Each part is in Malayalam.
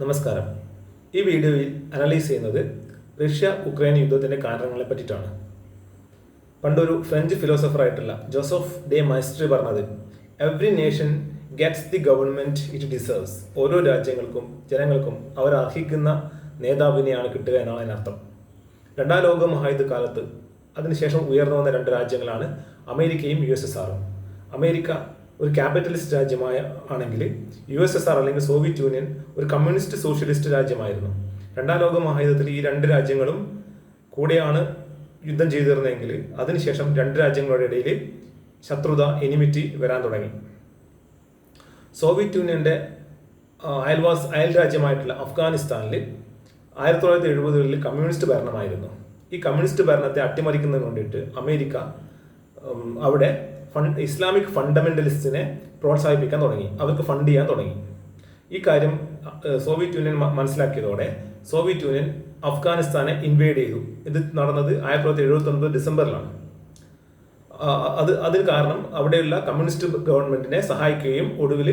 നമസ്കാരം. ഈ വീഡിയോയിൽ അനലൈസ് ചെയ്യുന്നത് റഷ്യ ഉക്രൈൻ യുദ്ധത്തിന്റെ കാരണങ്ങളെ പറ്റിയിട്ടാണ്. പണ്ടൊരു ഫ്രഞ്ച് ഫിലോസഫറായിട്ടുള്ള ജോസഫ് ഡെ മൈസ്ട്രി പറഞ്ഞത് every nation gets the government it deserves ഓരോ രാജ്യങ്ങൾക്കും ജനങ്ങൾക്കും അവർ അർഹിക്കുന്ന നേതാവിനെയാണ് കിട്ടുക എന്നാണ് അതിനർത്ഥം. രണ്ടാം ലോക മഹായുദ്ധ കാലത്ത് അതിനുശേഷം ഉയർന്നു വന്ന രണ്ട് രാജ്യങ്ങളാണ് അമേരിക്കയും യു എസ് എസ് ആറും. അമേരിക്ക ഒരു ക്യാപിറ്റലിസ്റ്റ് രാജ്യമായ ആണെങ്കിൽ യു എസ് എസ് ആർ അല്ലെങ്കിൽ സോവിയറ്റ് യൂണിയൻ ഒരു കമ്മ്യൂണിസ്റ്റ് സോഷ്യലിസ്റ്റ് രാജ്യമായിരുന്നു. രണ്ടാം ലോക മഹായുദ്ധത്തിൽ ഈ രണ്ട് രാജ്യങ്ങളും കൂടെയാണ് യുദ്ധം ചെയ്തിരുന്നതെങ്കിൽ അതിനുശേഷം രണ്ട് രാജ്യങ്ങളുടെ ഇടയിൽ ശത്രുത എനിമിറ്റി വരാൻ തുടങ്ങി. സോവിയറ്റ് യൂണിയന്റെ അയൽവാസ് അയൽ രാജ്യമായിട്ടുള്ള അഫ്ഗാനിസ്ഥാനിൽ ആയിരത്തി തൊള്ളായിരത്തി എഴുപതുകളിൽ കമ്മ്യൂണിസ്റ്റ് ഭരണമായിരുന്നു. ഈ കമ്മ്യൂണിസ്റ്റ് ഭരണത്തെ അട്ടിമറിക്കുന്നതിന് വേണ്ടിയിട്ട് അമേരിക്ക അവിടെ ഫണ്ട് ഇസ്ലാമിക് ഫണ്ടമെന്റലിസ്റ്റിനെ പ്രോത്സാഹിപ്പിക്കാൻ തുടങ്ങി. അവർക്ക് ഫണ്ട് ചെയ്യാൻ തുടങ്ങി. ഈ കാര്യം സോവിയറ്റ് യൂണിയൻ മനസ്സിലാക്കിയതോടെ സോവിയറ്റ് യൂണിയൻ അഫ്ഗാനിസ്ഥാനെ ഇൻവേഡ് ചെയ്തു. ഇത് നടന്നത് ആയിരത്തി തൊള്ളായിരത്തി എഴുപത്തി ഒൻപത് ഡിസംബറിലാണ് അത് അതിന് കാരണം അവിടെയുള്ള കമ്മ്യൂണിസ്റ്റ് ഗവൺമെന്റിനെ സഹായിക്കുകയും ഒടുവിൽ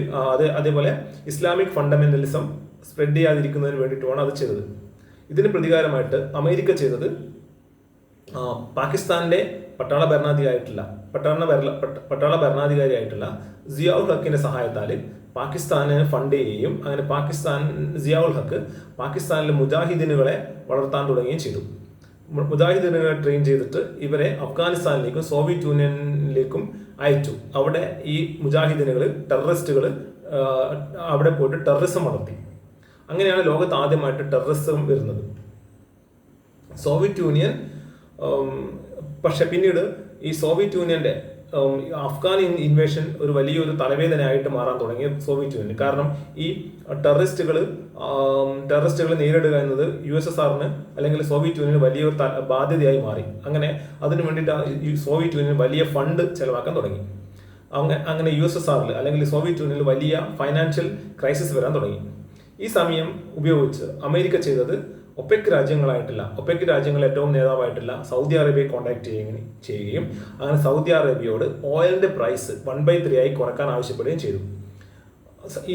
അതേപോലെ ഇസ്ലാമിക് ഫണ്ടമെന്റലിസം സ്പ്രെഡ് ചെയ്യാതിരിക്കുന്നതിന് വേണ്ടിയിട്ടുമാണ് അത് ചെയ്തത്. ഇതിന് പ്രതികാരമായിട്ട് അമേരിക്ക ചെയ്തത് പാകിസ്ഥാനിലെ പട്ടാള ഭരണാധികാരിയായിട്ടുള്ള പട്ടാള ഭരണ പട്ട- പട്ടാള ഭരണാധികാരിയായിട്ടുള്ള സിയാഉൽ ഹക്കിന്റെ സഹായത്താൽ പാകിസ്ഥാന് ഫണ്ട് ചെയ്യുകയും അങ്ങനെ പാകിസ്ഥാൻ സിയാഉൽ ഹക്ക് പാകിസ്ഥാനിലെ മുജാഹിദീനുകളെ വളർത്താൻ തുടങ്ങുകയും ചെയ്തു. മുജാഹിദിനുകളെ ട്രെയിൻ ചെയ്തിട്ട് ഇവരെ അഫ്ഗാനിസ്ഥാനിലേക്കും സോവിയറ്റ് യൂണിയനിലേക്കും അയച്ചു. അവിടെ ഈ മുജാഹിദീനുകൾ ടെററിസ്റ്റുകൾ അവിടെ പോയിട്ട് ടെററിസം വളർത്തി അങ്ങനെയാണ് ലോകത്ത് ആദ്യമായിട്ട് ടെററിസം വരുന്നത്. സോവിയറ്റ് യൂണിയൻ പക്ഷെ പിന്നീട് ഈ സോവിയറ്റ് യൂണിയന്റെ അഫ്ഗാൻ ഇൻവേഷൻ ഒരു വലിയൊരു തലവേദനയായിട്ട് മാറാൻ തുടങ്ങി സോവിയറ്റ് യൂണിയൻ കാരണം ഈ ടെററിസ്റ്റുകൾ ടെററിസ്റ്റുകൾ നേരിടുക എന്നത് യു എസ് എസ് ആറിന് അല്ലെങ്കിൽ സോവിയറ്റ് യൂണിയന് വലിയൊരു ബാധ്യതയായി മാറി. അങ്ങനെ അതിനു വേണ്ടിയിട്ട് സോവിയറ്റ് യൂണിയൻ വലിയ ഫണ്ട് ചെലവാക്കാൻ തുടങ്ങി. അങ്ങനെ അങ്ങനെ യു എസ് എസ് ആറിൽ അല്ലെങ്കിൽ സോവിയറ്റ് യൂണിയനിൽ വലിയ ഫൈനാൻഷ്യൽ ക്രൈസിസ് വരാൻ തുടങ്ങി. ഈ സമയം ഉപയോഗിച്ച് അമേരിക്ക ചെയ്തത് ഒപെക് രാജ്യങ്ങളായിട്ടില്ല. ഒപെക് രാജ്യങ്ങൾ ഏറ്റവും നേതാവായിട്ടില്ല സൗദി അറേബ്യയെ കോൺടാക്ട് ചെയ്യുകയും ചെയ്യുകയും അങ്ങനെ സൗദി അറേബ്യയോട് ഓയിലിന്റെ പ്രൈസ് വൺ ബൈ ത്രീ ആയി കുറയ്ക്കാൻ ആവശ്യപ്പെടുകയും ചെയ്തു.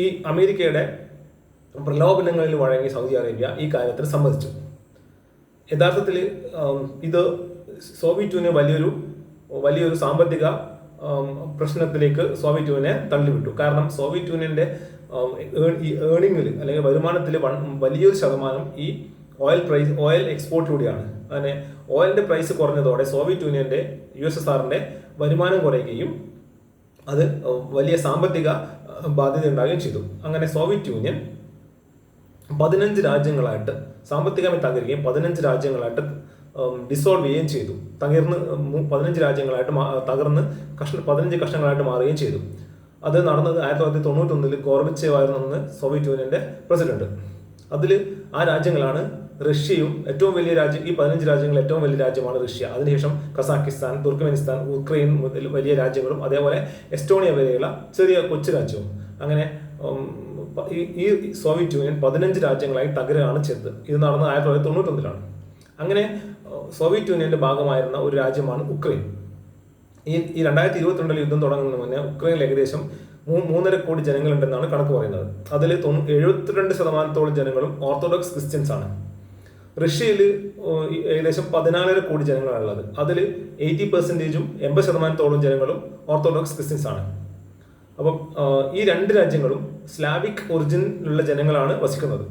ഈ അമേരിക്കയുടെ പ്രലോഭനങ്ങളിൽ വഴങ്ങി സൗദി അറേബ്യ ഈ കാര്യത്തിന് സമ്മതിച്ചു. യഥാർത്ഥത്തിൽ ഇത് സോവിയറ്റ് യൂണിയൻ വലിയൊരു വലിയൊരു സാമ്പത്തിക പ്രശ്നത്തിലേക്ക് സോവിയറ്റ് യൂണിയനെ തള്ളിവിട്ടു. കാരണം സോവിയറ്റ് യൂണിയന്റെ ഏണിങ്ങിൽ അല്ലെങ്കിൽ വരുമാനത്തിൽ വലിയൊരു ശതമാനം ഈ ഓയിൽ പ്രൈസ് ഓയിൽ എക്സ്പോർട്ടിലൂടെയാണ് അങ്ങനെ ഓയിലിന്റെ പ്രൈസ് കുറഞ്ഞതോടെ സോവിയറ്റ് യൂണിയന്റെ യു എസ് എസ് ആറിന്റെ വരുമാനം കുറയുകയും അത് വലിയ സാമ്പത്തിക ബാധ്യത ഉണ്ടാവുകയും ചെയ്തു. അങ്ങനെ സോവിയറ്റ് യൂണിയൻ പതിനഞ്ച് രാജ്യങ്ങളായിട്ട് സാമ്പത്തികമായി തകരുകയും പതിനഞ്ച് രാജ്യങ്ങളായിട്ട് ഡിസോൾവ് ചെയ്യുകയും ചെയ്തു. തകർന്ന് പതിനഞ്ച് രാജ്യങ്ങളായിട്ട് തകർന്ന് കഷ്ണ പതിനഞ്ച് കഷ്ണങ്ങളായിട്ട് മാറുകയും ചെയ്തു. അത് നടന്നത് ആയിരത്തി തൊള്ളായിരത്തി തൊണ്ണൂറ്റൊന്നിൽ ഒന്നിൽ അന്ന് സോവിയറ്റ് യൂണിയന്റെ പ്രസിഡന്റ് അതിൽ ആ രാജ്യങ്ങളാണ് റഷ്യയും ഏറ്റവും വലിയ രാജ്യം ഈ പതിനഞ്ച് രാജ്യങ്ങളിൽ ഏറ്റവും വലിയ രാജ്യമാണ് റഷ്യ. അതിനുശേഷം കസാക്കിസ്ഥാൻ തുർക്ക്മെനിസ്ഥാൻ ഉക്രൈൻ മുതൽ വലിയ രാജ്യങ്ങളും അതേപോലെ എസ്റ്റോണിയ വരെയുള്ള ചെറിയ കൊച്ചു രാജ്യവും. അങ്ങനെ ഈ സോവിയറ്റ് യൂണിയൻ പതിനഞ്ച് രാജ്യങ്ങളായി തകരുകയാണ് ചെയ്തത്. ഇത് നടന്നത് ആയിരത്തി തൊള്ളായിരത്തി തൊണ്ണൂറ്റൊന്നിലാണ്. അങ്ങനെ സോവിയറ്റ് യൂണിയന്റെ ഭാഗമായിരുന്ന ഒരു രാജ്യമാണ് ഉക്രൈൻ. ഈ ഈ രണ്ടായിരത്തി ഇരുപത്തിരണ്ടിൽ യുദ്ധം തുടങ്ങുന്നതിന് മുന്നേ ഉക്രൈനിൽ ഏകദേശം മൂന്നര കോടി ജനങ്ങളുണ്ടെന്നാണ് കണക്ക് പറയുന്നത്. അതിൽ തൊണ്ണൂ എഴുപത്തിരണ്ട് ശതമാനത്തോളം ജനങ്ങളും ഓർത്തഡോക്സ് ക്രിസ്ത്യൻസ് ആണ് റഷ്യയിൽ ഏകദേശം പതിനാലര കോടി ജനങ്ങളാണ് ഉള്ളത് അതിൽ എയ്റ്റി പെർസെന്റേജും എൺപത് ശതമാനത്തോളം ജനങ്ങളും ഓർത്തഡോക്സ് ക്രിസ്ത്യൻസ് ആണ്. അപ്പം ഈ രണ്ട് രാജ്യങ്ങളും സ്ലാവിക് ഒറിജിനിലുള്ള ജനങ്ങളാണ് വസിക്കുന്നത്.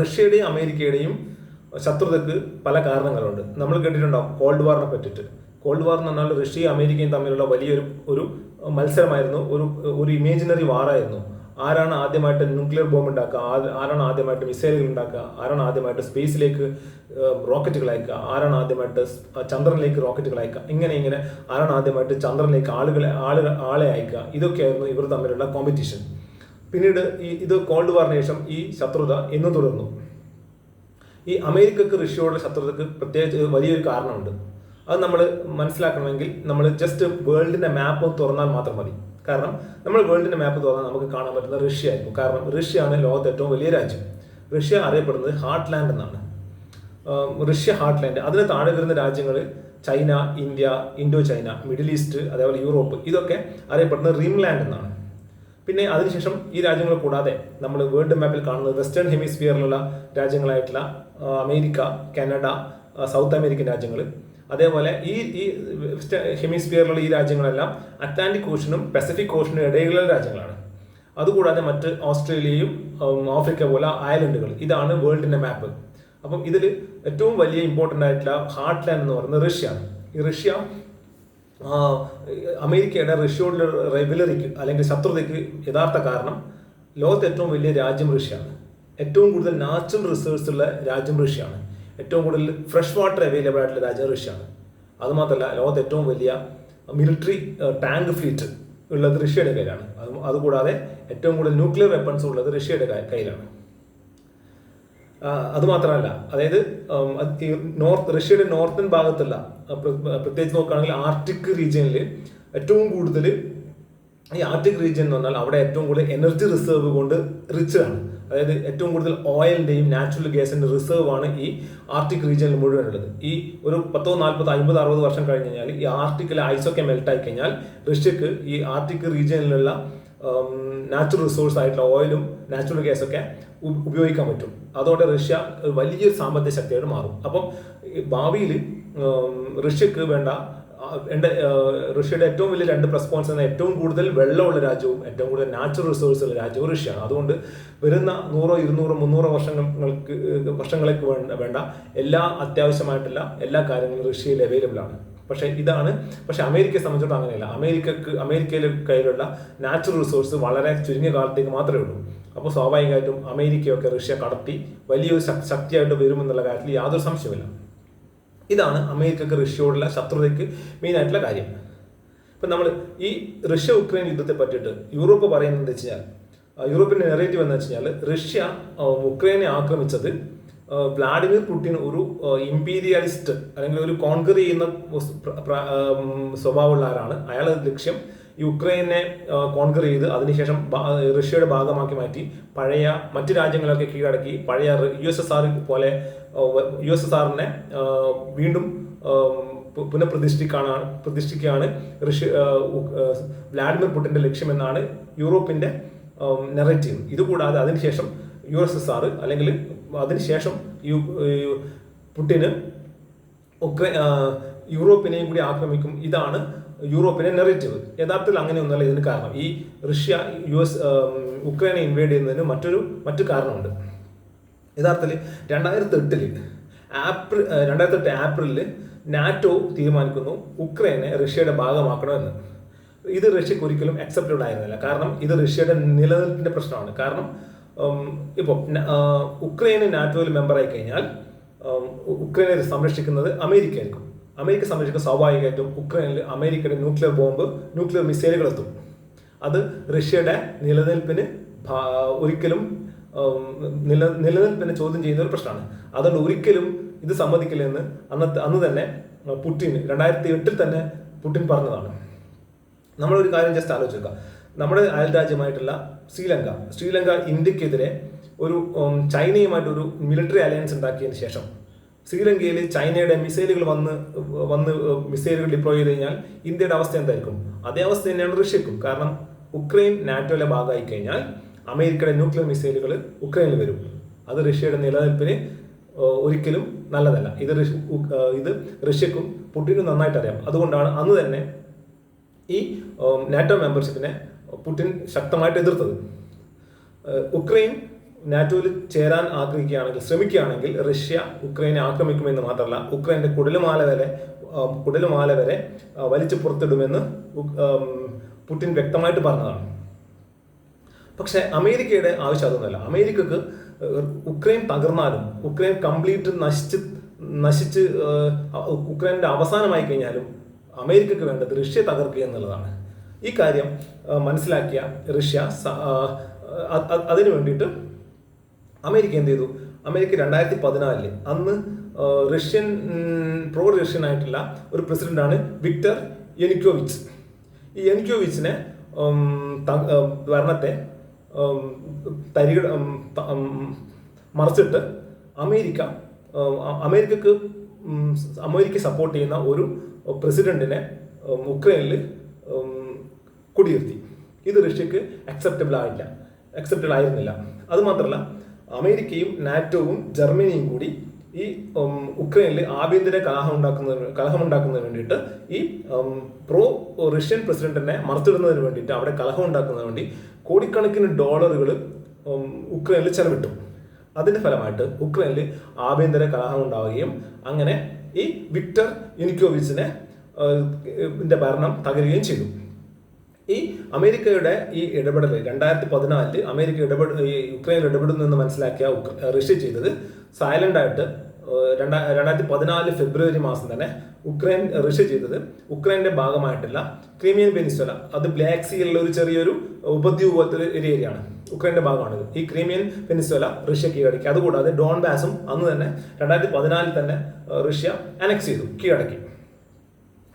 റഷ്യയുടെയും അമേരിക്കയുടെയും ശത്രുതയ്ക്ക് പല കാരണങ്ങളുണ്ട്. നമ്മൾ കേട്ടിട്ടുണ്ടാവും കോൾഡ് വാറിനെ പറ്റിയിട്ട്. കോൾഡ് വാർ എന്ന് പറഞ്ഞാൽ റഷ്യയും അമേരിക്കയും തമ്മിലുള്ള വലിയൊരു ഒരു മത്സരമായിരുന്നു. ഒരു ഒരു ഇമേജിനറി വാറായിരുന്നു ആരാണ് ആദ്യമായിട്ട് ന്യൂക്ലിയർ ബോംബ് ഉണ്ടാക്കുക? ആരാണ് ആദ്യമായിട്ട് മിസൈലുകൾ ഉണ്ടാക്കുക? ആരാണ് ആദ്യമായിട്ട് സ്പേസിലേക്ക് റോക്കറ്റുകൾ അയക്കുക? ആരാണ് ആദ്യമായിട്ട് ചന്ദ്രനിലേക്ക് റോക്കറ്റുകൾ അയക്കുക? ഇങ്ങനെ ഇങ്ങനെ ആരാണ് ആദ്യമായിട്ട് ചന്ദ്രനിലേക്ക് ആളുകളെ ആളുകൾ ആളെ അയക്കുക? ഇതൊക്കെയായിരുന്നു ഇവർ തമ്മിലുള്ള കോമ്പറ്റീഷൻ പിന്നീട് ഈ ഇത് കോൾഡ് വാറിന് ശേഷം ഈ ശത്രുത എന്നും തുടർന്നു. ഈ അമേരിക്കക്ക് റഷ്യയോടുള്ള ശത്രുതക്ക് പ്രത്യേകിച്ച് വലിയൊരു കാരണമുണ്ട്. അത് നമ്മൾ മനസ്സിലാക്കണമെങ്കിൽ നമ്മൾ ജസ്റ്റ് വേൾഡിന്റെ മാപ്പ് തുറന്നാൽ മാത്രം മതി. കാരണം നമ്മൾ വേൾഡിന്റെ മാപ്പ് തുറന്നാൽ നമുക്ക് കാണാൻ പറ്റുന്ന റഷ്യ ആയിരുന്നു കാരണം റഷ്യയാണ് ലോകത്തെ ഏറ്റവും വലിയ രാജ്യം. റഷ്യ അറിയപ്പെടുന്നത് ഹാർട്ട് ലാൻഡ് എന്നാണ് റഷ്യ ഹാർട്ട് ലാൻഡ് അതിന് താഴെ വരുന്ന രാജ്യങ്ങൾ China India Indo China Middle East അതേപോലെ യൂറോപ്പ്. ഇതൊക്കെ അറിയപ്പെടുന്നത് റിം ലാൻഡ് എന്നാണ്. പിന്നെ അതിനുശേഷം ഈ രാജ്യങ്ങൾ കൂടാതെ നമ്മൾ വേൾഡ് മാപ്പിൽ കാണുന്നത് വെസ്റ്റേൺ ഹെമിസ്ഫിയറിലുള്ള രാജ്യങ്ങളായിട്ടുള്ള അമേരിക്ക കാനഡ സൗത്ത് അമേരിക്കൻ രാജ്യങ്ങൾ അതേപോലെ ഈ ഈ ഹെമിസ്ഫിയറിലുള്ള ഈ രാജ്യങ്ങളെല്ലാം അറ്റ്ലാന്റിക് ഓഷനും പസഫിക് ഓഷനും ഇടയിലുള്ള രാജ്യങ്ങളാണ്. അതുകൂടാതെ മറ്റ് ഓസ്ട്രേലിയയും ആഫ്രിക്ക പോലെ അയലൻഡുകൾ ഇതാണ് വേൾഡിന്റെ മാപ്പ് അപ്പം ഇതിൽ ഏറ്റവും വലിയ ഇമ്പോർട്ടന്റ് ആയിട്ടുള്ള ഹാർട്ട് ലാൻഡ് എന്ന് പറയുന്നത് റഷ്യയാണ് ഈ റഷ്യ അമേരിക്കയുടെ റഷ്യയോടുള്ള റെഗുലറിക്ക് അല്ലെങ്കിൽ ശത്രുതയ്ക്ക് യഥാർത്ഥ കാരണം ലോകത്തെ ഏറ്റവും വലിയ രാജ്യം റഷ്യയാണ് ഏറ്റവും കൂടുതൽ നാച്ചുറൽ റിസോഴ്സ് ഉള്ള രാജ്യം റഷ്യയാണ് ഏറ്റവും കൂടുതൽ ഫ്രഷ് വാട്ടർ അവൈലബിൾ ആയിട്ടുള്ള രാജ്യം റഷ്യയാണ്. അതുമാത്രമല്ല ലോകത്ത് ഏറ്റവും വലിയ മിലിറ്ററി ടാങ്ക് ഫ്ലീറ്റ് ഉള്ളത് റഷ്യയുടെ കയ്യിലാണ്. അത് അതുകൂടാതെ ഏറ്റവും കൂടുതൽ ന്യൂക്ലിയർ വെപ്പൺസ് ഉള്ളത് റഷ്യയുടെ കയ്യിലാണ്. അതുമാത്രമല്ല അതായത് നോർത്ത് റഷ്യയുടെ നോർത്തൻ ഭാഗത്തുള്ള പ്രത്യേകിച്ച് നോക്കുകയാണെങ്കിൽ ആർട്ടിക് റീജിയനിൽ ഏറ്റവും കൂടുതൽ ഈ ആർട്ടിക് റീജിയൻ എന്ന് പറഞ്ഞാൽ അവിടെ ഏറ്റവും കൂടുതൽ എനർജി റിസർവ് കൊണ്ട് റിച്ച് ആണ്. അതായത് ഏറ്റവും കൂടുതൽ ഓയിലിന്റെയും നാച്ചുറൽ ഗ്യാസിന്റെ റിസർവ് ആണ് ഈ ആർട്ടിക് റീജിയനിൽ മുഴുവൻ ഉള്ളത്. ഈ ഒരു പത്തോ നാൽപ്പത് അമ്പത് അറുപത് വർഷം കഴിഞ്ഞ് കഴിഞ്ഞാൽ ഈ ആർട്ടിക്കിലെ ഐസൊക്കെ മെൽറ്റ് ആയി കഴിഞ്ഞാൽ റഷ്യക്ക് ഈ ആർട്ടിക് റീജിയനിലുള്ള നാച്ചുറൽ റിസോഴ്സ് ആയിട്ടുള്ള ഓയിലും നാച്ചുറൽ ഗ്യാസൊക്കെ ഉപയോഗിക്കാൻ പറ്റും. അതോടെ റഷ്യ വലിയൊരു സാമ്പത്തിക ശക്തിയായിട്ട് മാറും. അപ്പം ഭാവിയിൽ റഷ്യക്ക് വേണ്ട എന്റെ റഷ്യയുടെ ഏറ്റവും വലിയ രണ്ട് പ്ലസ് പോയിന്റ്സ് എന്ന ഏറ്റവും കൂടുതൽ വെള്ളമുള്ള രാജ്യവും ഏറ്റവും കൂടുതൽ നാച്ചുറൽ റിസോഴ്സ് ഉള്ള രാജ്യവും റഷ്യയാണ്. അതുകൊണ്ട് വരുന്ന നൂറോ ഇരുന്നൂറോ മുന്നൂറോ വർഷങ്ങൾക്ക് വർഷങ്ങളേക്ക് വേണ്ട. എല്ലാ അത്യാവശ്യമായിട്ടുള്ള എല്ലാ കാര്യങ്ങളും റഷ്യയിൽ അവൈലബിൾ ആണ്. പക്ഷേ ഇതാണ് പക്ഷെ അമേരിക്കയെ സംബന്ധിച്ചിടത്തോളം അങ്ങനെയല്ല. അമേരിക്കക്ക് അമേരിക്കയിലെ കയ്യിലുള്ള നാച്ചുറൽ റിസോഴ്സ് വളരെ ചുരുങ്ങിയ കാലത്തേക്ക് മാത്രമേ ഉള്ളൂ. അപ്പോൾ സ്വാഭാവികമായിട്ടും അമേരിക്കയൊക്കെ റഷ്യ കടത്തി വലിയൊരു ശക്- ശക്തിയായിട്ട് വരുമെന്നുള്ള കാര്യത്തിൽ യാതൊരു സംശയമില്ല ഇതാണ് അമേരിക്കക്ക് റഷ്യയോടുള്ള ശത്രുതയ്ക്ക് മെയിൻ ആയിട്ടുള്ള കാര്യം. ഇപ്പം നമ്മൾ ഈ റഷ്യ ഉക്രൈൻ യുദ്ധത്തെ പറ്റിയിട്ട് യൂറോപ്പ് പറയുന്നത് വെച്ച് കഴിഞ്ഞാൽ യൂറോപ്പിന്റെ നെറേറ്റീവ് എന്ന് വെച്ച് കഴിഞ്ഞാൽ റഷ്യ ഉക്രൈനെ ആക്രമിച്ചത് വ്ളാഡിമിർ പുടിൻ ഒരു ഇമ്പീരിയലിസ്റ്റ് അല്ലെങ്കിൽ ഒരു കോൺകർ ചെയ്യുന്ന സ്വഭാവമുള്ള ആരാണ് അയാളുടെ ലക്ഷ്യം യുക്രൈനെ കോൺകർ ചെയ്ത് അതിനുശേഷം റഷ്യയുടെ ഭാഗമാക്കി മാറ്റി പഴയ മറ്റു രാജ്യങ്ങളൊക്കെ കീഴടക്കി പഴയ യു എസ് എസ് ആർ പോലെ യു എസ് എസ് ആറിനെ വീണ്ടും പുനഃപ്രതിഷ്ഠിക്കാണ് പ്രതിഷ്ഠിക്കുകയാണ് ഋഷി വ്ലാഡിമിർ പുടിന്റെ ലക്ഷ്യമെന്നാണ് യൂറോപ്പിന്റെ നെറേറ്റീവ് ഇതുകൂടാതെ അതിനുശേഷം യു എസ് എസ് ആർ അല്ലെങ്കിൽ അതിനുശേഷം യു പുട്ടിന് ഉക്രൈ യൂറോപ്പിനെയും കൂടി ആക്രമിക്കും. ഇതാണ് യൂറോപ്പിന്റെ നെറേറ്റീവ് യഥാർത്ഥത്തിൽ അങ്ങനെയൊന്നുമല്ല ഇതിന് കാരണം. ഈ റഷ്യ യു എസ് ഉക്രൈനെ ഇൻവേഡ് ചെയ്യുന്നതിന് മറ്റൊരു മറ്റു കാരണമുണ്ട്. യഥാർത്ഥത്തിൽ രണ്ടായിരത്തി എട്ടിൽ ആപ്രിൽ രണ്ടായിരത്തി എട്ട് ഏപ്രിലിൽ നാറ്റോ തീരുമാനിക്കുന്നു ഉക്രൈനെ റഷ്യയുടെ ഭാഗമാക്കണമെന്ന്. ഇത് റഷ്യക്ക് ഒരിക്കലും അക്സെപ്റ്റബിൾ ആയിരുന്നില്ല. കാരണം ഇത് റഷ്യയുടെ നിലനിൽപ്പിന്റെ പ്രശ്നമാണ്. കാരണം ഇപ്പോൾ ഉക്രൈന് നാറ്റോയിൽ മെമ്പറായി കഴിഞ്ഞാൽ ഉക്രൈനെ സംരക്ഷിക്കുന്നത് അമേരിക്ക ആയിരിക്കും അമേരിക്ക സംരക്ഷിക്കുന്ന സ്വാഭാവികമായിട്ടും ഉക്രൈനിൽ അമേരിക്കയുടെ ന്യൂക്ലിയർ ബോംബ് ന്യൂക്ലിയർ മിസൈലുകൾ എത്തും അത് റഷ്യയുടെ നിലനിൽപ്പിന് ഒരിക്കലും നില നിലനിൽപ്പിനെ ചോദ്യം ചെയ്യുന്ന ഒരു പ്രശ്നമാണ്. അതുകൊണ്ട് ഒരിക്കലും ഇത് സമ്മതിക്കില്ലെന്ന് അന്നത്തെ അന്ന് തന്നെ പുടിൻ രണ്ടായിരത്തി എട്ടിൽ തന്നെ പുട്ടിൻ പറഞ്ഞതാണ്. നമ്മളൊരു കാര്യം ജസ്റ്റ് ആലോചിക്കുക നമ്മുടെ അയൽ രാജ്യമായിട്ടുള്ള ശ്രീലങ്ക ശ്രീലങ്ക ഇന്ത്യക്കെതിരെ ഒരു ചൈനയുമായിട്ട് ഒരു മിലിറ്ററി അലയൻസ് ഉണ്ടാക്കിയതിന് ശേഷം ശ്രീലങ്കയിൽ ചൈനയുടെ മിസൈലുകൾ വന്ന് വന്ന് മിസൈലുകൾ ഡിപ്ലോയ് ചെയ്ത് കഴിഞ്ഞാൽ ഇന്ത്യയുടെ അവസ്ഥ എന്തായിരിക്കും? അതേ അവസ്ഥ തന്നെയാണ് റഷ്യക്കും. കാരണം ഉക്രൈൻ നാറ്റോയിലെ ഭാഗമായി കഴിഞ്ഞാൽ അമേരിക്കയുടെ ന്യൂക്ലിയർ മിസൈലുകൾ ഉക്രൈനിൽ വരും. അത് റഷ്യയുടെ നിലനിൽപ്പിന് ഒരിക്കലും നല്ലതല്ല. ഇത് ഇത് റഷ്യക്കും പുട്ടിനും നന്നായിട്ട് അറിയാം. അതുകൊണ്ടാണ് അന്ന് തന്നെ ഈ നാറ്റോ മെമ്പർഷിപ്പിനെ പുടിൻ ശക്തമായിട്ട് എതിർത്തത്. ഉക്രൈൻ നാറ്റോയിൽ ചേരാൻ ആഗ്രഹിക്കുകയാണെങ്കിൽ ശ്രമിക്കുകയാണെങ്കിൽ റഷ്യ ഉക്രൈനെ ആക്രമിക്കുമെന്ന് മാത്രമല്ല ഉക്രൈന്റെ കുടലുമാല വരെ കുടലുമാല വരെ വലിച്ചു പുറത്തിടുമെന്ന് പുട്ടിൻ വ്യക്തമായിട്ട് പറഞ്ഞതാണ്. പക്ഷെ അമേരിക്കയുടെ ആവശ്യം അതൊന്നുമല്ല അമേരിക്കക്ക് ഉക്രൈൻ തകർന്നാലും ഉക്രൈൻ കംപ്ലീറ്റ് നശിച്ച് നശിച്ച് ഏഹ്, ഉക്രൈനിന്റെ അവസാനമായി കഴിഞ്ഞാലും അമേരിക്കക്ക് വേണ്ടത് റഷ്യ തകർക്കുക എന്നുള്ളതാണ്. ഈ കാര്യം മനസ്സിലാക്കിയ റഷ്യ അതിനു വേണ്ടിയിട്ട് അമേരിക്ക എന്ത് ചെയ്തു? അമേരിക്ക രണ്ടായിരത്തി പതിനാലിൽ അന്ന് റഷ്യൻ പ്രോ റഷ്യൻ ആയിട്ടുള്ള ഒരു പ്രസിഡന്റാണ് വിക്ടർ യനിക്കോവിച്ച്. ഈ യനിക്കോവിച്ചിനെ ഭരണത്തെ തരിക മറിച്ചിട്ട് അമേരിക്ക അമേരിക്കക്ക് അമേരിക്ക സപ്പോർട്ട് ചെയ്യുന്ന ഒരു പ്രസിഡന്റിനെ ഉക്രൈനിൽ കുടിയിരുത്തി. ഇത് റഷ്യക്ക് അക്സെപ്റ്റബിൾ ആയില്ല. അക്സെപ്റ്റബിൾ ആയിരുന്നില്ല. അതുമാത്രമല്ല അമേരിക്കയും നാറ്റോവും ജർമ്മനിയും കൂടി ഈ ഉക്രൈനിൽ ആഭ്യന്തര കലഹം ഉണ്ടാക്കുന്നതിന് കലഹം ഉണ്ടാക്കുന്നതിന് വേണ്ടിയിട്ട് ഈ പ്രോ റഷ്യൻ പ്രസിഡന്റിനെ മറച്ചിടുന്നതിന് വേണ്ടിയിട്ട് അവിടെ കലഹം ഉണ്ടാക്കുന്നതിന് വേണ്ടി കോടിക്കണക്കിന് ഡോളറുകൾ ഉക്രൈനിൽ ചെലവിട്ടു. അതിന്റെ ഫലമായിട്ട് ഉക്രൈനിൽ ആഭ്യന്തര കലഹം ഉണ്ടാവുകയും അങ്ങനെ ഈ വിക്ടർ യുനിക്കോവിച്ചിനെ ഭരണം തകരുകയും ചെയ്തു. ഈ അമേരിക്കയുടെ ഈ ഇടപെടൽ രണ്ടായിരത്തി പതിനാലിൽ അമേരിക്ക ഇടപെട ഈ യുക്രൈനിൽ ഇടപെടുന്നു എന്ന് മനസ്സിലാക്കിയ റഷ്യ ചെയ്തത് സൈലന്റ് ആയിട്ട് രണ്ടാ രണ്ടായിരത്തി പതിനാല് ഫെബ്രുവരി മാസം തന്നെ ഉക്രൈൻ റഷ്യ ചെയ്തത്. ഉക്രൈന്റെ ഭാഗമായിട്ടില്ല ക്രീമിയൻ പെനിസ്വല അത് ബ്ലാക്ക് സീയിലുള്ള ഒരു ചെറിയൊരു ഉപദ്വീപ് പോലത്തെ ഒരു ഏരിയയാണ് ഉക്രൈന്റെ ഭാഗമാണിത്. ഈ ക്രീമിയൻ പെനിസ്വല റഷ്യ കീഴടക്കി. അതുകൂടാതെ ഡോൺ ബാസും അന്ന് തന്നെ രണ്ടായിരത്തി പതിനാലിൽ തന്നെ റഷ്യ അനക്സ് ചെയ്തു കീഴടക്കി.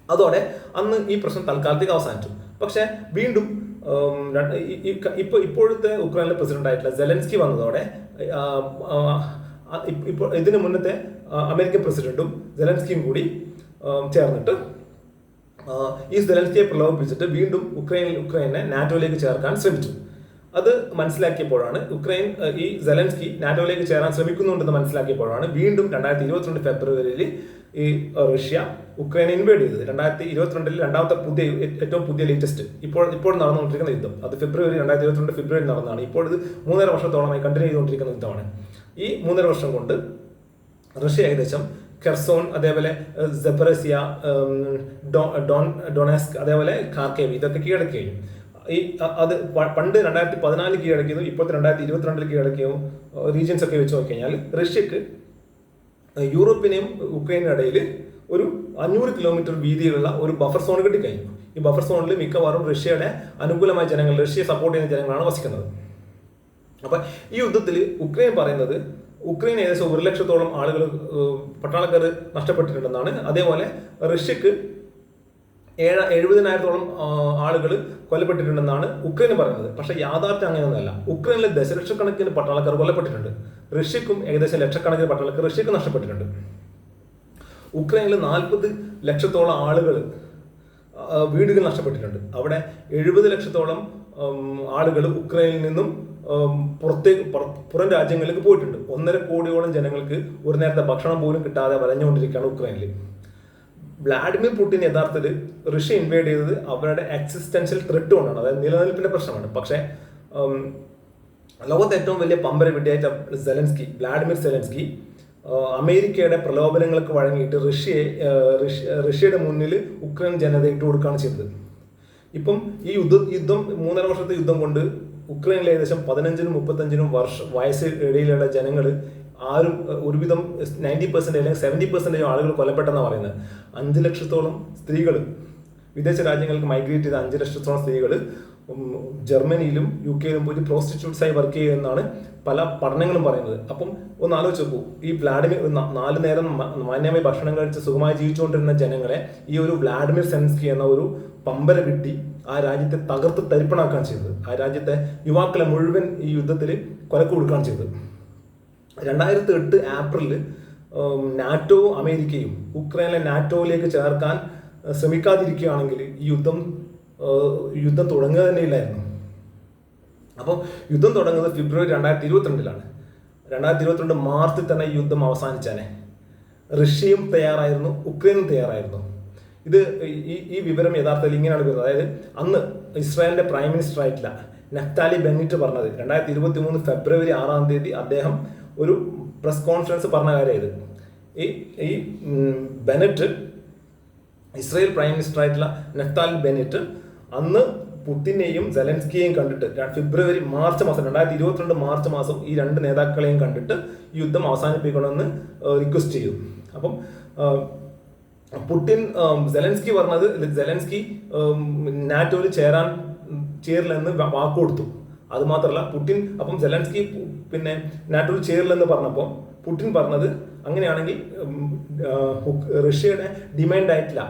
അതോടെ അന്ന് ഈ പ്രശ്നം തൽക്കാലത്തേക്ക് അവസാനിച്ചു. പക്ഷേ വീണ്ടും ഇപ്പോൾ ഇപ്പോഴത്തെ ഉക്രൈനിലെ പ്രസിഡന്റ് ആയിട്ടുള്ള സെലൻസ്കി വന്നതോടെ ഇപ്പോൾ ഇതിനു മുന്നത്തെ അമേരിക്കൻ പ്രസിഡന്റും ജലൻസ്കിയും കൂടി ചേർന്നിട്ട് ഈ സെലൻസ്കിയെ പ്രലോഭിപ്പിച്ചിട്ട് വീണ്ടും ഉക്രൈനിൽ ഉക്രൈനെ നാറ്റോയിലേക്ക് ചേർക്കാൻ ശ്രമിച്ചു. അത് മനസ്സിലാക്കിയപ്പോഴാണ് ഉക്രൈൻ ഈ സെലൻസ്കി നാറ്റോയിലേക്ക് ചേരാൻ ശ്രമിക്കുന്നുണ്ടെന്ന് മനസ്സിലാക്കിയപ്പോഴാണ് വീണ്ടും രണ്ടായിരത്തി ഇരുപത്തിരണ്ട് ഫെബ്രുവരിയിൽ ഈ റഷ്യ ഉക്രൈനെ ഇൻവേഡ് ചെയ്തത്. രണ്ടായിരത്തി ഇരുപത്തിരണ്ടിൽ രണ്ടാമത്തെ പുതിയ ഏറ്റവും പുതിയ ലേറ്റസ്റ്റ് ഇപ്പോൾ ഇപ്പോൾ നടന്നുകൊണ്ടിരിക്കുന്ന യുദ്ധം. അത് ഫെബ്രുവരി രണ്ടായിരത്തി ഇരുപത്തിരണ്ട് ഫെബ്രുവരി നടന്നതാണ്. ഇപ്പോൾ ഇത് മൂന്നര വർഷത്തോളമായി കണ്ടിന്യൂ ചെയ്തുകൊണ്ടിരിക്കുന്ന യുദ്ധമാണ്. ഈ മൂന്നര വർഷം കൊണ്ട് റഷ്യ ഏകദേശം കെർസോൺ അതേപോലെ സെപ്പറസിയ ഡോൺ ഡൊണാസ്ക് അതേപോലെ ഖാർക്കേവ് ഇതൊക്കെ കീഴടക്കി ഈ അത് പണ്ട് രണ്ടായിരത്തി പതിനാലിൽ കീഴടക്കിയതും ഇപ്പോഴത്തെ രണ്ടായിരത്തി ഇരുപത്തിരണ്ടിൽ കീഴടക്കിയതും റീജിയൻസ് ഒക്കെ വെച്ച് നോക്കി കഴിഞ്ഞാൽ റഷ്യക്ക് യൂറോപ്പിനെയും ഉക്രൈനും ഇടയിൽ ഒരു അഞ്ഞൂറ് കിലോമീറ്റർ വീതിയിലുള്ള ഒരു ബഫർ സോൺ കിട്ടിക്കഴിഞ്ഞു. ഈ ബഫർ സോണിൽ മിക്കവാറും റഷ്യയുടെ അനുകൂലമായ ജനങ്ങൾ റഷ്യയെ സപ്പോർട്ട് ചെയ്യുന്ന ജനങ്ങളാണ് വസിക്കുന്നത്. അപ്പൊ ഈ യുദ്ധത്തിൽ ഉക്രൈൻ പറയുന്നത് ഉക്രൈൻ ഏകദേശം ഒരു ലക്ഷത്തോളം ആളുകൾ പട്ടാളക്കാർ നഷ്ടപ്പെട്ടിട്ടുണ്ടെന്നാണ്. അതേപോലെ റഷ്യക്ക് ഏഴ എഴുപതിനായിരത്തോളം ആളുകൾ കൊല്ലപ്പെട്ടിട്ടുണ്ടെന്നാണ് ഉക്രൈൻ പറയുന്നത്. പക്ഷേ യാഥാർത്ഥ്യം അങ്ങനെയൊന്നുമല്ല. ഉക്രൈനിലെ ദശലക്ഷക്കണക്കിന് പട്ടാളക്കാർ കൊല്ലപ്പെട്ടിട്ടുണ്ട്. റഷ്യക്കും ഏകദേശം ലക്ഷക്കണക്കിന് പട്ടാളക്കാർ റഷ്യക്ക് നഷ്ടപ്പെട്ടിട്ടുണ്ട്. ഉക്രൈനിൽ നാൽപ്പത് ലക്ഷത്തോളം ആളുകൾ വീടുകൾ നഷ്ടപ്പെട്ടിട്ടുണ്ട്. അവിടെ എഴുപത് ലക്ഷത്തോളം ആളുകൾ ഉക്രൈനിൽ നിന്നും പുറത്തേക്ക് പുറം രാജ്യങ്ങളിലേക്ക് പോയിട്ടുണ്ട്. ഒന്നര കോടിയോളം ജനങ്ങൾക്ക് ഒരു നേരത്തെ ഭക്ഷണം പോലും കിട്ടാതെ വലഞ്ഞുകൊണ്ടിരിക്കുകയാണ് ഉക്രൈനിൽ വ്ളാഡിമിർ പുട്ടിൻ യഥാർത്ഥത്തിൽ റഷ്യ ഇൻവേഡ് ചെയ്തത് അവരുടെ എക്സിസ്റ്റൻഷ്യൽ ത്രെട്ട് കൊണ്ടാണ്. അതായത് നിലനിൽപ്പിന്റെ പ്രശ്നമാണ്. പക്ഷേ ലോകത്തെ ഏറ്റവും വലിയ പമ്പര വിദ്യായിട്ട് സെലൻസ്കി വ്ളാഡിമിർ സെലൻസ്കി അമേരിക്കയുടെ പ്രലോഭനങ്ങൾക്ക് വഴങ്ങിയിട്ട് റഷ്യയെ റഷ്യ- റഷ്യയുടെ മുന്നിൽ ഉക്രൈൻ ജനത ഇട്ട് കൊടുക്കുകയാണ് ചെയ്തത്. ഇപ്പം ഈ യുദ്ധ യുദ്ധം മൂന്നര വർഷത്തെ യുദ്ധം കൊണ്ട് ഉക്രൈനിൽ ഏകദേശം പതിനഞ്ചിനും മുപ്പത്തഞ്ചിനും വർഷ വയസ്സ് ഇടയിലുള്ള ജനങ്ങൾ ആരും ഒരുവിധം നയന്റി പെർസെന്റ് അല്ലെങ്കിൽ സെവന്റി പെർസെന്റേജ് ആളുകൾ കൊല്ലപ്പെട്ടെന്നാണ് പറയുന്നത്. അഞ്ച് ലക്ഷത്തോളം സ്ത്രീകൾ വിദേശ രാജ്യങ്ങൾക്ക് മൈഗ്രേറ്റ് ചെയ്ത അഞ്ച് ലക്ഷത്തോളം സ്ത്രീകൾ ജർമ്മനിയിലും യു കെയിലും പോയിട്ട് പ്രോസ്റ്റിറ്റ്യൂട്ട്സായി വർക്ക് ചെയ്യുമെന്നാണ് പല പഠനങ്ങളും പറയുന്നത്. അപ്പം ഒന്ന് ആലോചിച്ച് നോക്കൂ. ഈ വ്ളാഡിമിർ നാല് നേരം മാന്യമായി ഭക്ഷണം കഴിച്ച് സുഖമായി ജീവിച്ചുകൊണ്ടിരുന്ന ജനങ്ങളെ ഈ ഒരു വ്ളാഡിമിർ സെൻസ്കി എന്ന ഒരു പമ്പര കിട്ടി ആ രാജ്യത്തെ തകർത്ത് തരിപ്പണാക്കാൻ ചെയ്തത്. ആ രാജ്യത്തെ യുവാക്കളെ മുഴുവൻ ഈ യുദ്ധത്തിൽ കൊലക്ക് കൊടുക്കുകയാണ് ചെയ്തത്. രണ്ടായിരത്തി എട്ട് ഏപ്രിലിൽ നാറ്റോ അമേരിക്കയും ഉക്രൈനിലെ നാറ്റോയിലേക്ക് ചേർക്കാൻ ശ്രമിക്കാതിരിക്കുകയാണെങ്കിൽ ഈ യുദ്ധം യുദ്ധം തുടങ്ങുക തന്നെ ഇല്ലായിരുന്നു അപ്പോൾ യുദ്ധം തുടങ്ങുന്നത് ഫെബ്രുവരി രണ്ടായിരത്തി ഇരുപത്തിരണ്ടിലാണ് രണ്ടായിരത്തി ഇരുപത്തിരണ്ട് മാർച്ചിൽ തന്നെ യുദ്ധം അവസാനിച്ചാനെ. റഷ്യയും തയ്യാറായിരുന്നു ഉക്രൈനും തയ്യാറായിരുന്നു. ഇത് ഈ ഈ വിവരം യഥാർത്ഥത്തിൽ ഇങ്ങനെയാണ് വരുന്നത്. അതായത് അന്ന് ഇസ്രായേലിന്റെ പ്രൈം മിനിസ്റ്റർ ആയിട്ടില്ല നഫ്താലി ബെന്നിറ്റ് പറഞ്ഞത് രണ്ടായിരത്തി ഇരുപത്തി മൂന്ന് ഫെബ്രുവരി ആറാം തീയതി അദ്ദേഹം ഒരു പ്രസ് കോൺഫറൻസ് പറഞ്ഞ കാര്യം ഇത് ഈ ഈ ബെനറ്റ് ഇസ്രായേൽ പ്രൈം മിനിസ്റ്റർ ആയിട്ടുള്ള നഫ്താലി ബെനറ്റ് അന്ന് പുടിനെയും സെലൻസ്കിയെയും കണ്ടിട്ട് ഫെബ്രുവരി മാർച്ച് മാസം രണ്ടായിരത്തി ഇരുപത്തിരണ്ട് മാർച്ച് മാസം ഈ രണ്ട് നേതാക്കളെയും കണ്ടിട്ട് യുദ്ധം അവസാനിപ്പിക്കണമെന്ന് റിക്വസ്റ്റ് ചെയ്തു. അപ്പം പുടിൻ സെലൻസ്കി പറഞ്ഞത് സെലൻസ്കി നാറ്റോയിൽ ചേരാൻ ചേരില്ലെന്ന് വാക്ക് കൊടുത്തു അത് മാത്രമല്ല പുടിൻ അപ്പം സെലൻസ്കി പിന്നെ നാറ്റോയിൽ ചേരില്ലെന്ന് പറഞ്ഞപ്പോൾ പുടിൻ പറഞ്ഞത് അങ്ങനെയാണെങ്കിൽ റഷ്യയുടെ ഡിമാൻഡ് ആയിട്ടില്ല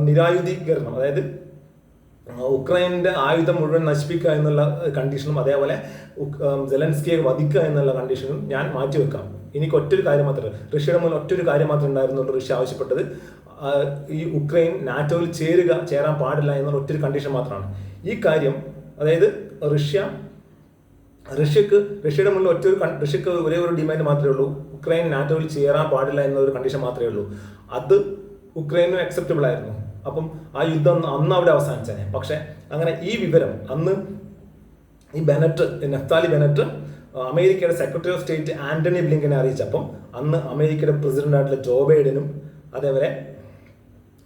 നിരായുധീകരണം അതായത് ആ, ഉക്രൈനിന്റെ ആയുധം മുഴുവൻ നശിപ്പിക്കുക എന്നുള്ള കണ്ടീഷനും അതേപോലെ ജെലൻസ്കിയെ വധിക്കുക എന്നുള്ള കണ്ടീഷനും ഞാൻ മാറ്റിവെക്കാം. എനിക്ക് ഒറ്റൊരു കാര്യം മാത്രമേ റഷ്യയുടെ മുന്നിൽ ഒറ്റൊരു കാര്യം മാത്രമേ ഉണ്ടായിരുന്നുള്ളൂ റഷ്യ ആവശ്യപ്പെട്ടത്. ഈ ഉക്രൈൻ നാറ്റോയിൽ ചേരുക ചേരാൻ പാടില്ല എന്നുള്ള ഒറ്റൊരു കണ്ടീഷൻ മാത്രമാണ്. ഈ കാര്യം അതായത് റഷ്യ റഷ്യക്ക് റഷ്യയുടെ മുന്നിൽ ഒറ്റ റഷ്യക്ക് ഒരേ ഒരു ഡിമാൻഡ് മാത്രമേ ഉള്ളൂ. ഉക്രൈൻ നാറ്റോയിൽ ചേരാൻ പാടില്ല എന്നൊരു കണ്ടീഷൻ മാത്രമേ ഉള്ളൂ. അത് ഉക്രൈനും അക്സെപ്റ്റബിൾ ആയിരുന്നു. അപ്പം ആ യുദ്ധം അന്ന് അവിടെ അവസാനിച്ചേനെ പക്ഷെ അങ്ങനെ ഈ വിവരം അന്ന് ഈ ബെനറ്റ് നെഫ്താലി ബെനറ്റ് അമേരിക്കയുടെ സെക്രട്ടറി ഓഫ് സ്റ്റേറ്റ് ആന്റണി ബ്ലിങ്കനെ അറിയിച്ചപ്പം അന്ന് അമേരിക്കയുടെ പ്രസിഡന്റായിട്ടുള്ള ജോ ബൈഡനും അതേപോലെ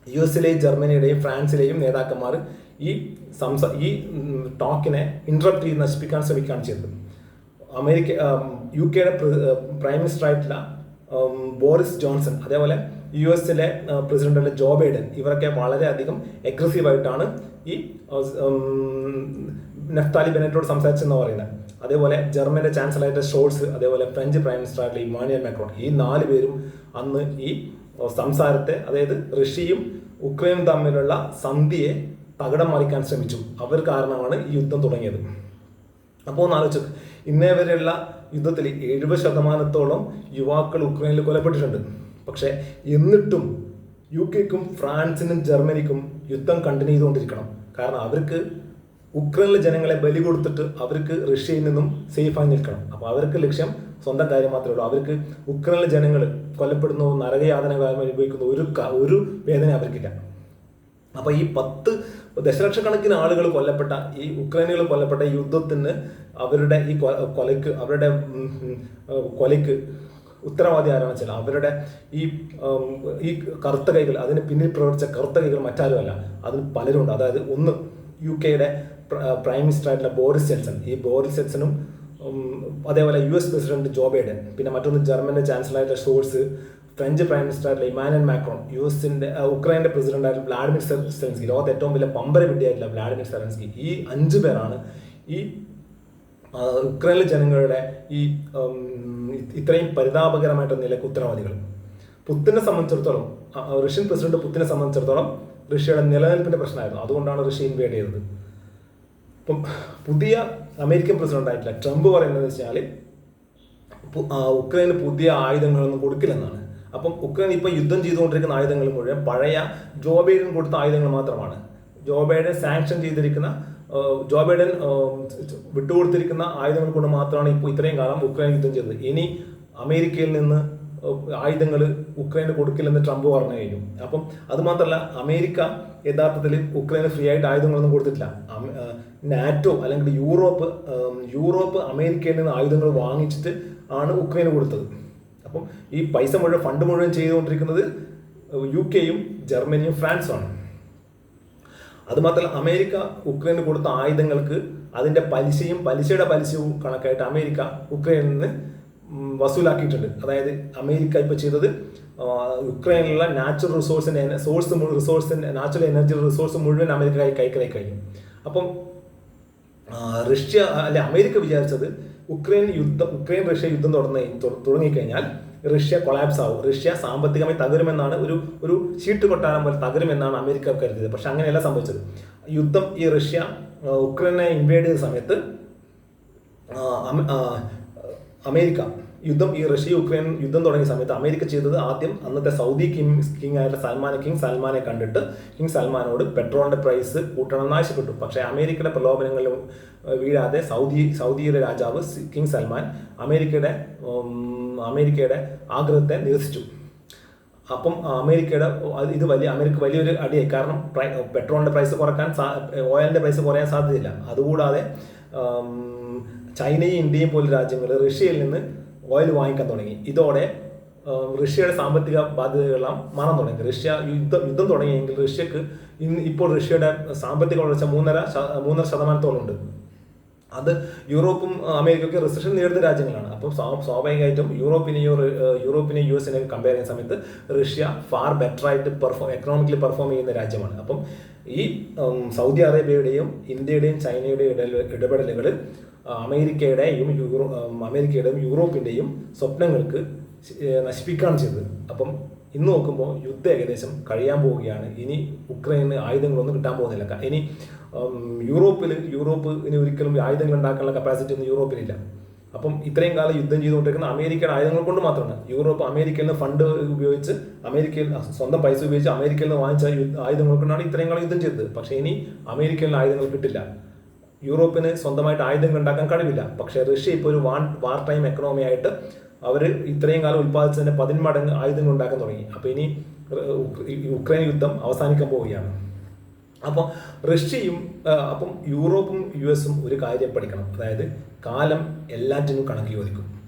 യു എസിലെയും ജർമ്മനിയുടെയും ഫ്രാൻസിലെയും നേതാക്കന്മാർ ഈ സംസ ഈ ടോക്കിനെ ഇന്ററപ്റ്റ് ചെയ്ത് നശിപ്പിക്കാൻ ശ്രമിക്കുകയാണ് ചെയ്തത്. അമേരിക്ക യു കെയുടെ പ്രൈം മിനിസ്റ്റർ ആയിട്ടുള്ള ബോറിസ് ജോൺസൺ അതേപോലെ യു എസിലെ പ്രസിഡന്റ് ജോ ബൈഡൻ ഇവരൊക്കെ വളരെയധികം ആയിട്ടാണ് ഈ നഫ്താലി ബെനറ്റോട് സംസാരിച്ചെന്ന് പറയുന്നത് അതേപോലെ ജർമ്മനിയുടെ ചാൻസലർ ആയിട്ട് ഷോൾസ് അതേപോലെ ഫ്രഞ്ച് പ്രൈം മിനിസ്റ്റർ ആയിട്ടുള്ള ഇമാനുവൽ മാക്രോൺ ഈ നാല് പേരും അന്ന് ഈ സംസാരത്തെ അതായത് റഷ്യയും ഉക്രൈനും തമ്മിലുള്ള സന്ധിയെ തകടം മറിക്കാൻ ശ്രമിച്ചു. അവർ കാരണമാണ് ഈ യുദ്ധം തുടങ്ങിയത്. അപ്പോൾ ഒന്ന് ആലോചിച്ചു ഇന്നേ വരെയുള്ള യുദ്ധത്തിൽ എഴുപത് ശതമാനത്തോളം യുവാക്കൾ ഉക്രൈനിൽ കൊലപ്പെട്ടിട്ടുണ്ട് പക്ഷേ എന്നിട്ടും യു കെക്കും ഫ്രാൻസിനും ജർമ്മനിക്കും യുദ്ധം കണ്ടിന്യൂ ചെയ്തുകൊണ്ടിരിക്കണം. കാരണം അവർക്ക് ഉക്രൈനിലെ ജനങ്ങളെ ബലി കൊടുത്തിട്ട് അവർക്ക് റഷ്യയിൽ നിന്നും സേഫായി നിൽക്കണം. അപ്പോൾ അവർക്ക് ലക്ഷ്യം സ്വന്തം കാര്യം മാത്രമേ ഉള്ളൂ. അവർക്ക് ഉക്രൈനിലെ ജനങ്ങൾ കൊല്ലപ്പെടുന്നു നരകയാതന അനുഭവിക്കുന്ന ഒരു ഒരു വേദന അവർക്കില്ല. അപ്പോൾ ഈ പത്ത് ദശലക്ഷക്കണക്കിന് ആളുകൾ കൊല്ലപ്പെട്ട ഈ ഉക്രൈനുകൾ കൊല്ലപ്പെട്ട യുദ്ധത്തിന് അവരുടെ ഈ കൊലക്ക് അവരുടെ കൊലയ്ക്ക് ഉത്തരവാദി ആരാണെന്ന് വെച്ചാൽ അവരുടെ ഈ ഈ കറുത്ത കൈകൾ അതിന് പിന്നിൽ പ്രവർത്തിച്ച കറുത്ത കൈകൾ മറ്റാരുമല്ല. അതിൽ പലരുണ്ട്. അതായത് ഒന്ന് യു കെയുടെ പ്രൈം മിനിസ്റ്റർ ആയിട്ടുള്ള ബോറിസ് ജെൻസൺ. ഈ ബോറിസ് ജെൻസണും അതേപോലെ U S president Joe Biden പിന്നെ മറ്റൊന്ന് ജർമ്മന്റെ ചാൻസലർ ആയിട്ടുള്ള ഷോൾസ് ഫ്രഞ്ച് പ്രൈം മിനിസ്റ്റർ ആയിട്ടുള്ള ഇമാനുവൽ മാക്രോൺ യു എസിന്റെ ഉക്രൈന്റെ പ്രസിഡന്റ് ആയിട്ടുള്ള വ്ളാഡിമിർ സെലൻസ്കി ലോകത്ത് ഏറ്റവും വലിയ പമ്പര വിദ്യയായിട്ടുള്ള വ്ളാഡിമിർ സെലൻസ്കി. ഈ അഞ്ച് പേരാണ് ഈ ഉക്രൈനിലെ ജനങ്ങളുടെ ഈ ഇത്രയും പരിതാപകരമായിട്ട് നിലയ്ക്ക് ഉത്തരവാദികൾ. പുത്തിനെ സംബന്ധിച്ചിടത്തോളം റഷ്യൻ പ്രസിഡന്റ് പുത്തിനെ സംബന്ധിച്ചിടത്തോളം റഷ്യയുടെ നിലനിൽപ്പിന്റെ പ്രശ്നമായിരുന്നു. അതുകൊണ്ടാണ് റഷ്യ ഇൻവേഡ് ചെയ്തത്. ഇപ്പം പുതിയ അമേരിക്കൻ പ്രസിഡന്റ് ആയിട്ടില്ല. ട്രംപ് പറയുന്നത് വെച്ചാൽ ഉക്രൈന് പുതിയ ആയുധങ്ങളൊന്നും കൊടുക്കില്ലെന്നാണ്. അപ്പം ഉക്രൈൻ ഇപ്പൊ യുദ്ധം ചെയ്തുകൊണ്ടിരിക്കുന്ന ആയുധങ്ങൾ മുഴുവൻ പഴയ ജോ ബൈഡൻ കൊടുത്ത ആയുധങ്ങൾ മാത്രമാണ്. ജോ ബൈഡൻ സാങ്ഷൻ ചെയ്തിരിക്കുന്ന ജോ ബൈഡൻ വിട്ടുകൊടുത്തിരിക്കുന്ന ആയുധങ്ങൾ കൊണ്ട് മാത്രമാണ് ഇപ്പോൾ ഇത്രയും കാലം ഉക്രൈൻ യുദ്ധം ചെയ്തത്. ഇനി അമേരിക്കയിൽ നിന്ന് ആയുധങ്ങൾ ഉക്രൈന് കൊടുക്കില്ലെന്ന് ട്രംപ് പറഞ്ഞു കഴിഞ്ഞു. അപ്പം അതുമാത്രമല്ല അമേരിക്ക യഥാർത്ഥത്തിൽ ഉക്രൈന് ഫ്രീ ആയിട്ട് ആയുധങ്ങളൊന്നും കൊടുത്തിട്ടില്ല. നാറ്റോ അല്ലെങ്കിൽ യൂറോപ്പ് യൂറോപ്പ് അമേരിക്കയിൽ നിന്ന് ആയുധങ്ങൾ വാങ്ങിച്ചിട്ട് ആണ് ഉക്രൈന് കൊടുത്തത്. അപ്പം ഈ പൈസ മുഴുവൻ ഫണ്ട് മുഴുവൻ ചെയ്തുകൊണ്ടിരിക്കുന്നത് യു കെയും ജർമ്മനിയും ഫ്രാൻസുമാണ് അതുമാത്രമല്ല അമേരിക്ക ഉക്രൈന് കൊടുത്ത ആയുധങ്ങൾക്ക് അതിന്റെ പലിശയും പലിശയുടെ പലിശയും കണക്കായിട്ട് അമേരിക്ക ഉക്രൈനിൽ നിന്ന് വസൂലാക്കിയിട്ടുണ്ട്. അതായത് അമേരിക്ക ഇപ്പോൾ ചെയ്തത് യുക്രൈനിലുള്ള നാച്ചുറൽ റിസോഴ്സിന്റെ സോഴ്സ് റിസോഴ്സിന്റെ നാച്ചുറൽ എനർജി റിസോഴ്സ് മുഴുവൻ അമേരിക്ക കൈക്കലായി കഴിഞ്ഞു. അപ്പം റഷ്യ അല്ലെ അമേരിക്ക വിചാരിച്ചത് ഉക്രൈൻ യുദ്ധം ഉക്രൈൻ റഷ്യ യുദ്ധം തുടങ്ങി തുടങ്ങിക്കഴിഞ്ഞാൽ റഷ്യ കൊളാപ്സ് ആവും. റഷ്യ സാമ്പത്തികമായി തകരുമെന്നാണ് ഒരു ഒരു ഷീട്ട് കൊട്ടാരം പോലെ തകരുമെന്നാണ് അമേരിക്ക കരുതിയത്. പക്ഷെ അങ്ങനെയല്ല സംഭവിച്ചത്. യുദ്ധം ഈ റഷ്യ ഉക്രൈനെ ഇൻവേഡ് ചെയ്ത സമയത്ത് അമേരിക്ക യുദ്ധം ഈ റഷ്യ യുക്രൈൻ യുദ്ധം തുടങ്ങിയ സമയത്ത് അമേരിക്ക ചെയ്തത് ആദ്യം അന്നത്തെ സൗദി കിങ് കിങ് ആയിട്ടുള്ള സൽമാൻ കിങ് സൽമാനെ കണ്ടിട്ട് കിങ് സൽമാനോട് പെട്രോളിന്റെ പ്രൈസ് കൂട്ടണമെന്ന് ആവശ്യപ്പെട്ടു. പക്ഷേ അമേരിക്കയുടെ പ്രലോഭനങ്ങളിലും വീഴാതെ സൗദി സൗദിയുടെ രാജാവ് കിങ് സൽമാൻ അമേരിക്കയുടെ അമേരിക്കയുടെ ആഗ്രഹത്തെ നിരസിച്ചു. അപ്പം അമേരിക്കയുടെ ഇത് വലിയ അമേരിക്ക വലിയൊരു അടിയായി. കാരണം പെട്രോളിന്റെ പ്രൈസ് കുറയ്ക്കാൻ ഓയിലിന്റെ പ്രൈസ് കുറയാൻ സാധ്യതയില്ല. അതുകൂടാതെ ചൈനയും ഇന്ത്യയും പോലുള്ള രാജ്യങ്ങൾ റഷ്യയിൽ നിന്ന് ഓയിൽ വാങ്ങിക്കാൻ തുടങ്ങി. ഇതോടെ റഷ്യയുടെ സാമ്പത്തിക ബാധ്യതകളെല്ലാം മാറാൻ തുടങ്ങി. റഷ്യ യുദ്ധം യുദ്ധം തുടങ്ങിയെങ്കിൽ റഷ്യക്ക് ഇന്ന് ഇപ്പോൾ റഷ്യയുടെ സാമ്പത്തിക വളർച്ച മൂന്നര മൂന്നര ശതമാനത്തോളം ഉണ്ട്. അത് യൂറോപ്പും അമേരിക്കയും അമേരിക്കയൊക്കെ റിസഷൻ നേരിടുന്ന രാജ്യങ്ങളാണ്. അപ്പം സ്വാ- സ്വാഭാവികമായിട്ടും യൂറോപ്പിനെയോ യൂറോപ്പിനെ യു എസിനെയും കമ്പയർ ചെയ്യുന്ന സമയത്ത് റഷ്യ ഫാർ ബെറ്റർ ആയിട്ട് പെർഫോം എക്കണോമിക്കലി പെർഫോം ചെയ്യുന്ന രാജ്യമാണ്. അപ്പം ഈ സൗദി അറേബ്യയുടെയും ഇന്ത്യയുടെയും ചൈനയുടെയും ഇടപെടലുകൾ അമേരിക്കയുടെയും യൂറോ അമേരിക്കയുടെയും യൂറോപ്പിന്റെയും സ്വപ്നങ്ങൾക്ക് നശിപ്പിക്കുകയാണ് ചെയ്തത്. അപ്പം ഇന്ന് നോക്കുമ്പോൾ യുദ്ധം ഏകദേശം കഴിയാൻ പോവുകയാണ്. ഇനി ഉക്രൈന് ആയുധങ്ങളൊന്നും കിട്ടാൻ പോകുന്നില്ല. ഇനി യൂറോപ്പിൽ യൂറോപ്പിന് ഒരിക്കലും ആയുധങ്ങൾ ഉണ്ടാക്കാനുള്ള കപ്പാസിറ്റി ഒന്നും യൂറോപ്പിനില്ല. അപ്പം ഇത്രയും കാലം യുദ്ധം ചെയ്തുകൊണ്ടിരിക്കുന്ന അമേരിക്കൻ ആയുധങ്ങൾ കൊണ്ട് മാത്രമാണ് യൂറോപ്പ് അമേരിക്കയിൽ നിന്ന് ഫണ്ട് ഉപയോഗിച്ച് അമേരിക്കയിൽ സ്വന്തം പൈസ ഉപയോഗിച്ച് അമേരിക്കയിൽ നിന്ന് വാങ്ങിച്ച ആയുധങ്ങൾ കൊണ്ടാണ് ഇത്രയും കാലം യുദ്ധം ചെയ്തത്. പക്ഷേ ഇനി അമേരിക്കയിൽ നിന്ന് ആയുധങ്ങൾ കിട്ടില്ല. യൂറോപ്പിന് സ്വന്തമായിട്ട് ആയുധങ്ങൾ ഉണ്ടാക്കാൻ കഴിവില്ല. പക്ഷേ റഷ്യ ഇപ്പോൾ ഒരു വാൺ വാർ ടൈം എക്കണോമി ആയിട്ട് അവർ ഇത്രയും കാലം ഉൽപ്പാദിച്ചതിന്റെ പതിന്മടങ്ങ് ആയുധങ്ങൾ ഉണ്ടാക്കാൻ തുടങ്ങി. അപ്പോൾ ഇനി ഉക്രൈൻ യുദ്ധം അവസാനിക്കാൻ പോവുകയാണ്. അപ്പം റഷ്യയും അപ്പം യൂറോപ്പും യു എസും ഒരു കാര്യം പഠിക്കണം. അതായത് കാലം എല്ലാറ്റിനും കണക്ക് ചോദിക്കും